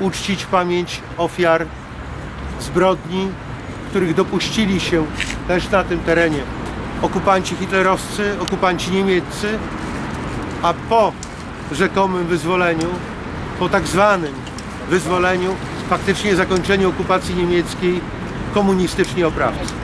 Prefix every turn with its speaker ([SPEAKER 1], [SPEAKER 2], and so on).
[SPEAKER 1] uczcić pamięć ofiar zbrodni, których dopuścili się też na tym terenie okupanci hitlerowscy, okupanci niemieccy, a po rzekomym wyzwoleniu, po tak zwanym wyzwoleniu, faktycznie zakończeniu okupacji niemieckiej, komunistyczni oprawcy.